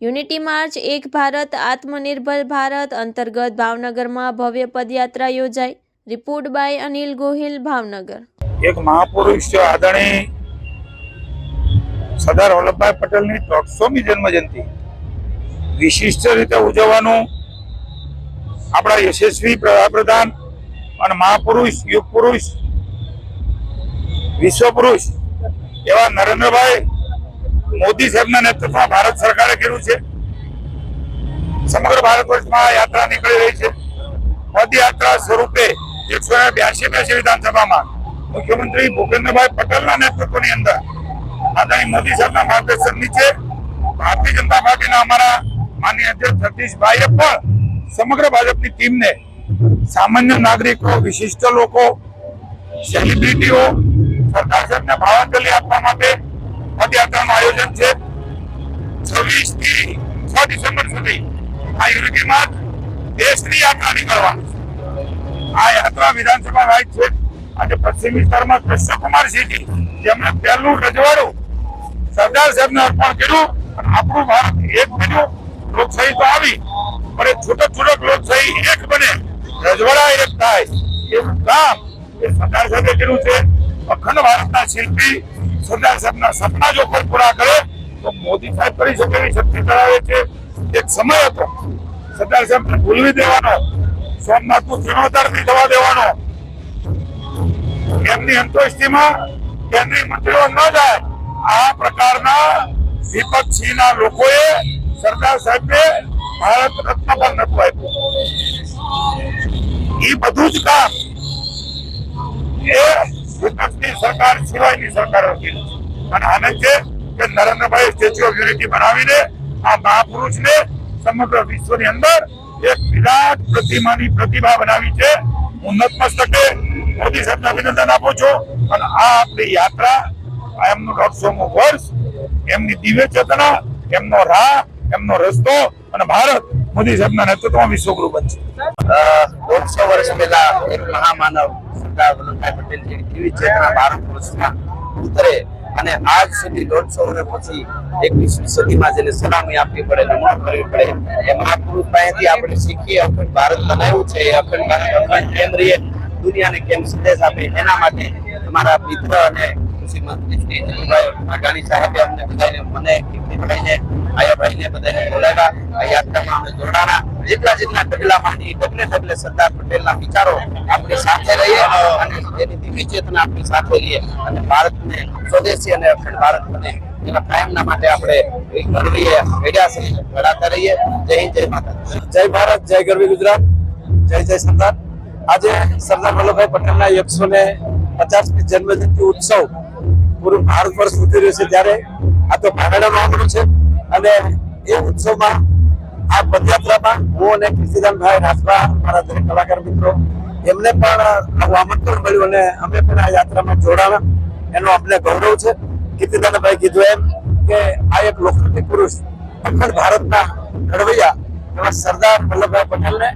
Unity March, એક ભારત, આત્મનિર્ભર ભારત અંતર્ગત ભાવનગરમાં ભવ્ય પદયાત્રા યોજાઈ. Report by Anil Gohil, Bhavnagar. એક મહાપુરુષ છે, આદરણીય સરદાર વલ્લભભાઈ પટેલની દોઢસોમી જન્મજયંતિ. વિશિષ્ટ રીતે ઉજવવાનું આપણા યશસ્વી પ્રધાન અને મહાપુરુષ યુગ પુરુષ વિશ્વ પુરુષ એવા નરેન્દ્રભાઈ મોદી સાહેબના નેતૃત્વમાં ભારત સરકારે કર્યું છે. સમગ્ર ભારત વર્ષમાં યાત્રા નીકળી રહી છે. પદયાત્રા સ્વરૂપે એકસો બ્યાસી બ્યાસી વિધાનસભામાં મુખ્યમંત્રી ભૂપેન્દ્રભાઈ પટેલના નેતૃત્વની અંદર આદરણીય મોદી સાહેબના માર્ગદર્શન નીચે ભારતીય જનતા પાર્ટીના અમારા માનનીય અધ્યક્ષ સતીશભાઈએ પણ સમગ્ર ભાજપની ટીમને સામાન્ય નાગરિકો, વિશિષ્ટ લોકો સેલિબ્રિટીઓ સરકાર સાહેબને ભાવાંજલિ આપવા માટે પદયાત્રાનું આયોજન છે. છવ્વીસથી છ ડિસેમ્બર સુધી આ યુનિટીમાં દેશની યાત્રા નીકળવાની છે. આ યાત્રા વિધાનસભા રાઈટ છે. આજે પશ્ચિમ વિસ્તારમાં કૃષ્ણકુમારસિંહજી જેમણે પહેલું રજવાડું સરદાર સાહેબને અર્પણ કર્યું આપણું ભારત એક બન્યું. લોકશાહી તો આવી, પણ એ છૂટક છૂટક લોકશાહી એક બને. રજવાડા એક થાય. એવું કામ એ સરદાર સાહેબે કર્યું છે. અખંડ ભારતના શિલ્પી સરદાર સાહેબના સપના જો કોઈ પૂરા કરે, તો મોદી સાહેબ કરી શકે એવી શક્તિ ધરાવે છે. એક સમય હતો, સરદાર સાહેબને ભૂલવી દેવાનો, સોમનાથનું જીર્ણોદ્ધાર નહીં થવા દેવાનો. એમની અંતોષ્ટિમાં કેન્દ્રીય મંત્રીઓ ન જાય, આ પ્રકારના વિપક્ષીના લોકોએ સરદાર સાહેબને ભારત રત્ન પણ નતું આપ્યું. એ બધું જ કામ એ વિપક્ષની સરકાર, સિવાયની સરકાર હતી. અને આનંદ છે કે નરેન્દ્રભાઈ સ્ટેચ્યુ ઓફ યુનિટી બનાવીને આ મહાપુરુષને સમગ્ર વિશ્વની અંદર એક વિરાટ પ્રતિમાની પ્રતિભા બનાવી છે. હું નતમસ્તકે મોદી સાહેબને અભિનંદન આપું છું. અને આ આપણી યાત્રા, એમનું દોઢસોમું વર્ષ, એમની દિવ્ય ચેતના, એમનો રાહ, એમનો રસ્તો અને ભારત મોદી સાહેબના નેતૃત્વમાં વિશ્વગુરુ બનશે. દોઢસો વર્ષ પહેલા એક મહામાનવ ઉતરે. અને આજ સુધી દોઢસો વર્ષ પછી એકવીસમી સદીમાં જેને સલામી આપવી પડે, નમણ કરવી પડે, એ મહાપુરુષ પાસેથી આપણે શીખીએ, અખંડ ભારત બનાવ્યું છે, એ અખંડ ભારત અખંડ કેમ રહીએ, દુનિયાને કેમ સંદેશ આપે, એના માટે તમારા મિત્ર અને વાઘાણી સાહેબે અમને બધાને મને, કીર્તિભાઈને, આયાભાઈને બધાને બોલાવ્યા. આ યાત્રામાં અમે જોડાણા. જેટલા જેટલા ડગલા ડગલે સરદાર પટેલના વિચારો આપણી સાથે રહીએ અને એની દિવ્ય ચેતના આપણી સાથે રહીએ. અને ભારતને સ્વદેશી અને અખંડ ભારત બને. એના કાયમના માટે આપણે ગરવીએ ભેગા છે લડાતા રહીએ. જય હિન્દ, જય માતા જય ભારત, જય ગરવી ગુજરાત. જય જય સરદાર. આજે સરદાર વલ્લભભાઈ પટેલના એકસો ને પચાસમી જન્મજયંતિ ઉત્સવ પૂરું ભારત વર્ષ ઉતરી રહ્યું છે ત્યારે. આ તો ભાગડાનો આંગણું છે. અને એ ઉત્સવમાં આ પદયાત્રામાં હું અને કિર્તિદાનભાઈ રાજભા મારા દરેક કલાકાર મિત્રો, એમને પણ આવું આમંત્રણ મળ્યું અને અમે પણ આ યાત્રામાં જોડાણા. એનો અમને ગૌરવ છે. કીર્તિદાનભાઈ કીધું એમ કે આ એક લોખંડી પુરુષ અખંડ ભારતના ઘડવૈયા એવા સરદાર વલ્લભભાઈ પટેલને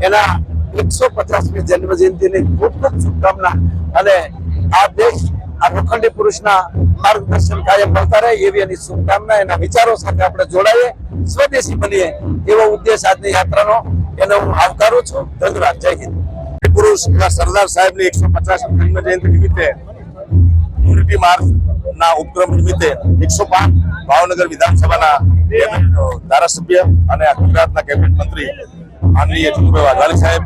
એના એકસો પચાસમી જન્મ જયંતિની ખૂબ ખૂબ શુભકામના અને આ દેશ આ પુરુષના માર્ગદર્શન કાયમ મળતા રહે એવી એની શુભકામના, એના વિચારો સાથે આપણે જોડાઈએ, સ્વદેશી બનીએ એવો ઉદ્દેશ આજની યાત્રાનો. એને હું આવકારું છું. ધન્યવાદ. જય હિન્દ. પુરુષ સરદાર સાહેબની એકસો પચાસ જન્મ જયંતિ નિમિત્તે યુનિટી માર્ચ ના ઉપક્રમ નિમિત્તે એકસો પાંચ ભાવનગર વિધાનસભાના ધારાસભ્ય અને ગુજરાતના કેબિનેટ મંત્રી માનનીય જીતુભાઈ વાઘાણી સાહેબ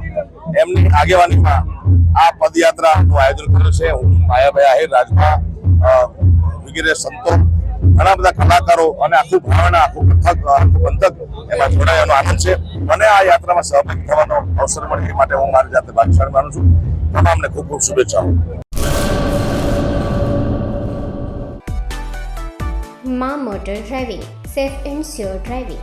એમની આગેવાનીમાં આ પદયાત્રાનું આયોજન કર્યું છે. હું માયાભાઈ આહિર રાજભા વગેરે સંતો. ઘણા બધા કલાકારો અને આખું ભાવના, આખું કથક, આખું પંથક એમાં જોડાયાનો આનંદ છે. મને આ યાત્રામાં સહભાગી થવાનો અવસર મળે એ માટે હું મારી જાતે ભાગ્યશાળી માનું છું. તમામને ખૂબ ખૂબ શુભેચ્છાઓ. માં motor driving, safe and sure driving.